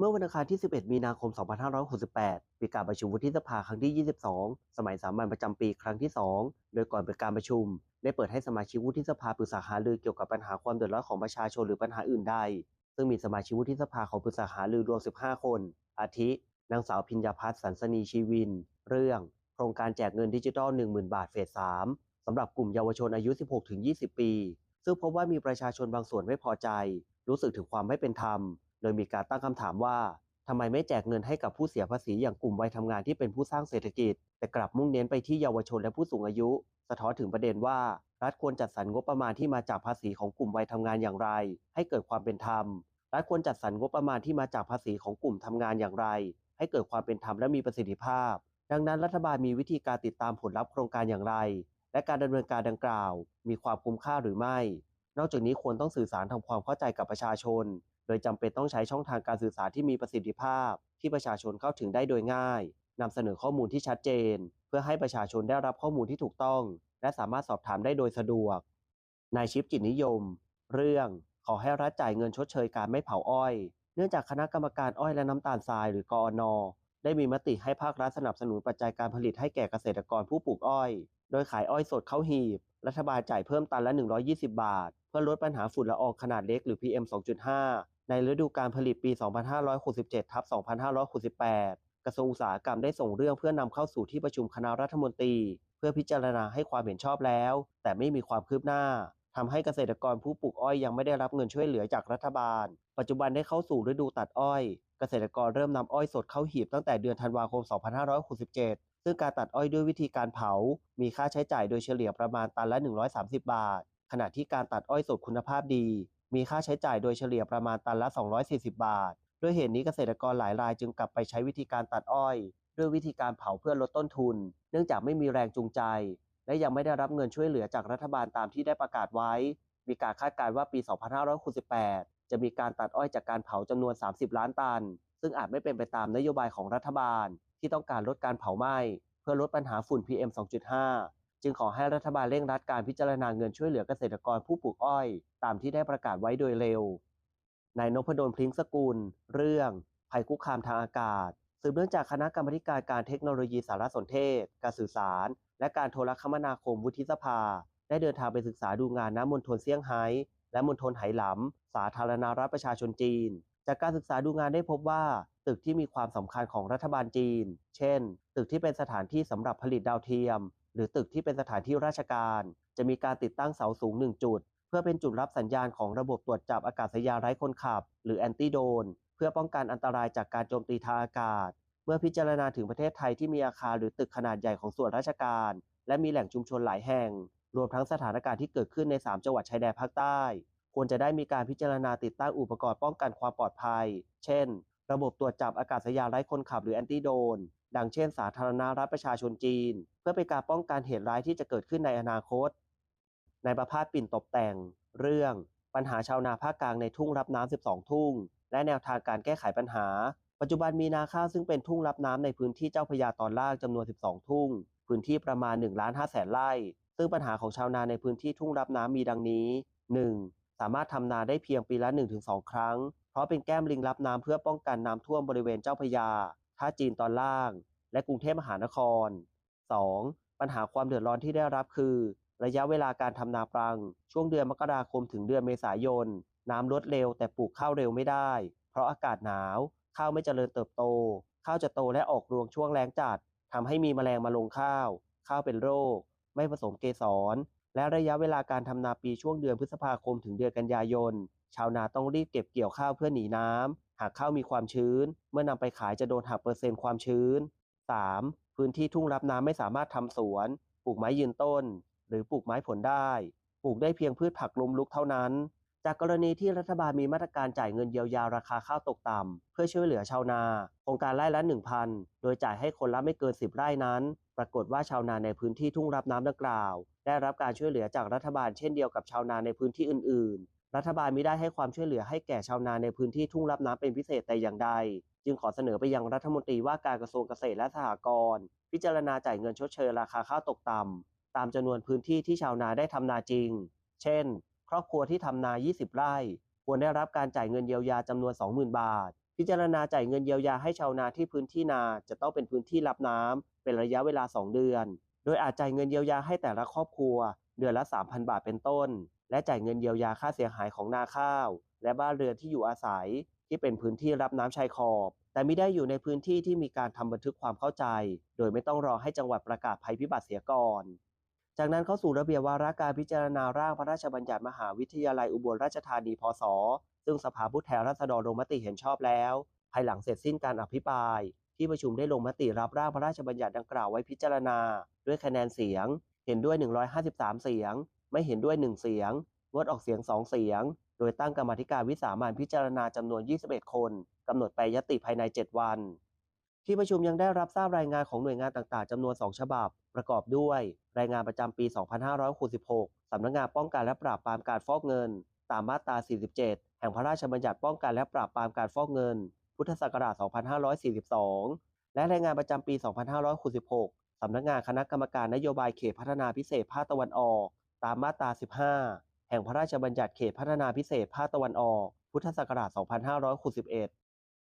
เมื่อวันอังคารที่ 11 มีนาคม 2568 มีการประชุมวุฒิสภาครั้งที่ 22 สมัยสามัญประจำปีครั้งที่ 2 โดยก่อนเปิดการประชุม ได้เปิดให้สมาชิกวุฒิสภาปรึกษาหารือเกี่ยวกับปัญหาความเดือดร้อนของประชาชนหรือปัญหาอื่นใด ซึ่งมีสมาชิกวุฒิสภาของปรึกษาหารือรวม 15 คน อาทิ นางสาวพิญญาพัฒน์สันสนีชีวิน เรื่อง โครงการแจกเงินดิจิทัล 10,000 บาทเฟส 3 สำหรับกลุ่มเยาวชนอายุ 16-20 ปี ซึ่งพบว่ามีประชาชนบางส่วนไม่พอใจ รู้สึกถึงความไม่เป็นธรรม โดยมีการตั้งคำถามว่าทำไมไม่แจกเงินให้กับผู้เสียภาษีอย่างกลุ่มวัยทำงานที่เป็นผู้สร้างเศรษฐกิจ แต่กลับมุ่งเน้นไปที่เยาวชนและผู้สูงอายุ สะท้อนถึงประเด็นว่า รัฐควรจัดสรรงบประมาณที่มาจากภาษีของกลุ่มวัยทำงานอย่างไร ให้เกิดความเป็นธรรมรัฐควรจัดสรรงบประมาณที่มาจากภาษีของกลุ่มทำงานอย่างไร ให้เกิดความเป็นธรรมและมีประสิทธิภาพ ดังนั้นรัฐบาลมีวิธีการติดตามผลลัพธ์โครงการอย่างไร และการดำเนินการดังกล่าว มีความคุ้มค่าหรือไม่ นอกจากนี้ควรต้องสื่อสารทำความเข้าใจกับประชาชน ดยจำเป็นต้องใช้ช่องทางการสื่อสารที่มีประสิทธิภาพ ที่ประชาชนเข้าถึงได้โดยง่ายนำเสนอข้อมูลที่ชัดเจน เพื่อให้ประชาชนได้รับข้อมูลที่ถูกต้อง และสามารถสอบถามได้โดยสะดวกนายชิปจิตนิยม เรื่องขอให้รัฐจ่ายเงินชดเชยการไม่เผาอ้อย เนื่องจากคณะกรรมการอ้อยและน้ำตาลทรายหรือกอนอได้มีมติให้ภาครัฐสนับสนุนปัจจัยการผลิตให้แก่เกษตรกรผู้ปลูกอ้อย โดยขายอ้อยสดเข้าหีบ รัฐบาลจ่ายเพิ่มตันละ 120 บาท เพื่อลดปัญหาฝุ่นละอองขนาดเล็กหรือ PM 2.5 ในฤดูการผลิตปี 2567ทับ2568 กระทรวงอุตสาหกรรมได้ส่งเรื่องเพื่อนำเข้าสู่ที่ประชุมคณะรัฐมนตรี เพื่อพิจารณาให้ความเห็นชอบแล้ว แต่ไม่มีความคืบหน้าทำให้เกษตรกรผู้ปลูกอ้อยยังไม่ได้รับเงินช่วยเหลือจากรัฐบาล ปัจจุบันได้เข้าสู่ฤดูตัดอ้อย เกษตรกรเริ่มนำอ้อยสดเข้าหีบตั้งแต่เดือนธันวาคม 2567 ซึ่งการตัดอ้อยด้วยวิธีการเผา มีค่าใช้จ่ายโดยเฉลี่ยประมาณตันละ 130 บาท ขณะที่การตัดอ้อยสดคุณภาพดี มีค่าใช้จ่ายโดยเฉลี่ยประมาณตันละ 240 บาท ด้วยเหตุนี้เกษตรกรหลายรายจึงกลับไปใช้วิธีการตัดอ้อย ด้วยวิธีการเผาเพื่อลดต้นทุน เนื่องจากไม่มีแรงจูงใจ และยังไม่ได้รับเงินช่วยเหลือจากรัฐบาลตามที่ได้ประกาศไว้ มีการคาดการณ์ว่าปี 2568 จะมีการตัดอ้อยจากการเผาจำนวน 30 ล้านตัน ซึ่งอาจไม่เป็นไปตามนโยบายของรัฐบาล ที่ต้องการลดการเผาไหม้เพื่อลดปัญหาฝุ่น PM 2.5 จึงขอให้รัฐบาลเร่งรัดการพิจารณาเงินช่วยเหลือเกษตรกรผู้ปลูกอ้อย ตามที่ได้ประกาศไว้โดยเร็วนายนพดลพลิ้งสกุล เรื่อง ภัยคุกคามทางอากาศ สืบเนื่องจากคณะกรรมการการเทคโนโลยีสารสนเทศ การสื่อสาร และการโทรคมนาคมวุฒิสภา ได้เดินทางไปศึกษาดูงานณมณฑลเซี่ยงไฮ้ และมณฑลไหหลำ สาธารณรัฐประชาชนจีน จากการศึกษาดูงานได้พบว่า ตึกที่มีความสำคัญของรัฐบาลจีน เช่น ตึกที่เป็นสถานที่สำหรับผลิตดาวเทียม หรือตึกที่เป็นสถานที่ราชการ จะมีการติดตั้งเสาสูง 1 จุด เพื่อเป็นจุดรับสัญญาณของระบบตรวจจับอากาศยานไร้คนขับ หรือแอนตี้โดน เพื่อป้องกันอันตรายจากการโจมตีทางอากาศ เมื่อพิจารณาถึงประเทศไทยที่มีอาคารหรือตึกขนาดใหญ่ของส่วนราชการ และมีแหล่งชุมชนหลายแห่ง รวมทั้งสถานการณ์ที่เกิดขึ้นใน 3 จังหวัดชายแดนภาคใต้ ควรจะได้มีการพิจารณาติดตั้งอุปกรณ์ป้องกันความปลอดภัย เช่น ระบบตรวจจับอากาศยานไร้คนขับหรือแอนตี้โดน ดังเช่น สาธารณรัฐประชาชนจีน เพื่อเป็นการป้องกันเหตุร้ายที่จะเกิดขึ้นในอนาคต ในประพาสปิ่นตบแต่ง เรื่องปัญหาชาวนาภาคกลางในทุ่งรับน้ำ 12 ทุ่ง และแนวทางการแก้ไขปัญหา ปัจจุบันมีนาข้าวซึ่งเป็นทุ่งรับน้ำในพื้นที่เจ้าพยาตอนล่างจำนวน 12 ทุ่ง พื้นที่ประมาณ1ล้าน5แสนไร่ ซึ่งปัญหาของชาวนาในพื้นที่ทุ่งรับน้ำมีดังนี้ 1. สามารถทำนาได้เพียงปีละ 1-2 ครั้ง เพราะเป็นแก้มลิงรับน้ำเพื่อป้องกันน้ำท่วมบริเวณเจ้าพยา ท่าจีนตอนล่าง และกรุงเทพมหานคร 2. ปัญหาความเดือดร้อนที่ได้รับคือ ระยะเวลาการทำนาปรัง ช่วงเดือนมกราคมถึงเดือนเมษายน น้ำลดเร็วแต่ปลูกข้าวเร็วไม่ได้ เพราะอากาศหนาว ข้าวไม่เจริญเติบโต ข้าวจะโตและออกรวงช่วงแล้งจัดทำให้มีแมลงมาลงข้าว ข้าวเป็นโรค ไม่ผสมเกสร และระยะเวลาการทำนาปีช่วงเดือนพฤษภาคมถึงเดือนกันยายน ชาวนาต้องรีบเก็บเกี่ยวข้าวเพื่อหนีน้ำ หากข้าวมีความชื้น เมื่อนำไปขายจะโดนหักเปอร์เซ็นต์ความชื้น 3. พื้นที่ทุ่งรับน้ำไม่สามารถทำสวน ปลูกไม้ยืนต้น หรือปลูกไม้ผลได้ ปลูกได้เพียงพืชผักลมลุกเท่านั้น จากกรณีที่รัฐบาลมีมาตรการจ่ายเงินเยียวยาราคาข้าวตกต่ำเพื่อช่วยเหลือชาวนา โครงการไร่ละ 1,000 โดยจ่ายให้คนละไม่เกิน 10 ไร่นั้น ปรากฏว่าชาวนาในพื้นที่ทุ่งรับน้ำดังกล่าว ได้รับการช่วยเหลือจากรัฐบาลเช่นเดียวกับชาวนาในพื้นที่อื่นๆ รัฐบาลมิได้ให้ความช่วยเหลือให้แก่ชาวนาในพื้นที่ทุ่งรับน้ำเป็นพิเศษแต่อย่างใด จึงขอเสนอไปยังรัฐมนตรีว่าการกระทรวงเกษตรและสหกรณ์พิจารณาจ่ายเงินชดเชยราคาข้าวตกต่ำตามจำนวนพื้นที่ที่ชาวนาได้ทำนาจริง เช่น ครอบครัวที่ทำนา 20 ไร่ ควรได้รับการจ่ายเงินเยียวยาจำนวน 20,000 บาทพพิจารณาจ่ายเงินเยียวยาให้ชาวนาที่พื้นที่นาจะต้องเป็นพื้นที่รับน้ำเป็นระยะเวลา 2 เดือน โดยอาจจ่ายเงินเยียวยาให้แต่ละครอบครัว เดือนละ 3,000 บาทเป็นต้น และจ่ายเงินเยียวยาค่าเสียหายของนาข้าว และบ้านเรือนที่อยู่อาศัยที่เป็นพื้นที่รับน้ำชายขอบ แต่ไม่ได้อยู่ในพื้นที่ที่มีการทำบันทึกความเข้าใจ โดยไม่ต้องรอให้จังหวัดประกาศภัยพิบัติเสียก่อน จากนั้นเข้าสู่ระเบียบวาระการพิจารณาร่างพระราชบัญญัติมหาวิทยาลัยอุบลราชธานีพศ ซึ่งสภาผู้แทนราษฎรลงมติเห็นชอบแล้ว ภายหลังเสร็จสิ้นการอภิปราย ที่ประชุมได้ลงมติรับร่างพระราชบัญญัติดังกล่าวไว้พิจารณา ด้วยคะแนนเสียง เห็นด้วย 153 เสียง ไม่เห็นด้วย 1 เสียง งดออกเสียง 2 เสียง โดยตั้งกรรมธิการวิสามัญพิจารณาจำนวน 21 คนกำหนดไปยติภายใน 7 วัน ที่ประชุมยังได้รับทราบรายงานของหน่วยงานต่างๆจำนวน 2 ฉบับ ประกอบด้วย รายงานประจำปี 2566สำนักงานป้องกันและปราบปรามการฟอกเงิน ตามมาตรา 47 แห่งพระราชบัญญัติป้องกันและปราบปรามการฟอกเงิน พุทธศักราช 2542 และรายงานประจำปี 2566สำนักงานคณะกรรมการนโยบายเขตพัฒนาพิเศษภาคตะวันออก ตามมาตรา 15 แห่งพระราชบัญญัติเขตพัฒนาพิเศษภาคตะวันออก พุทธศักราช 2561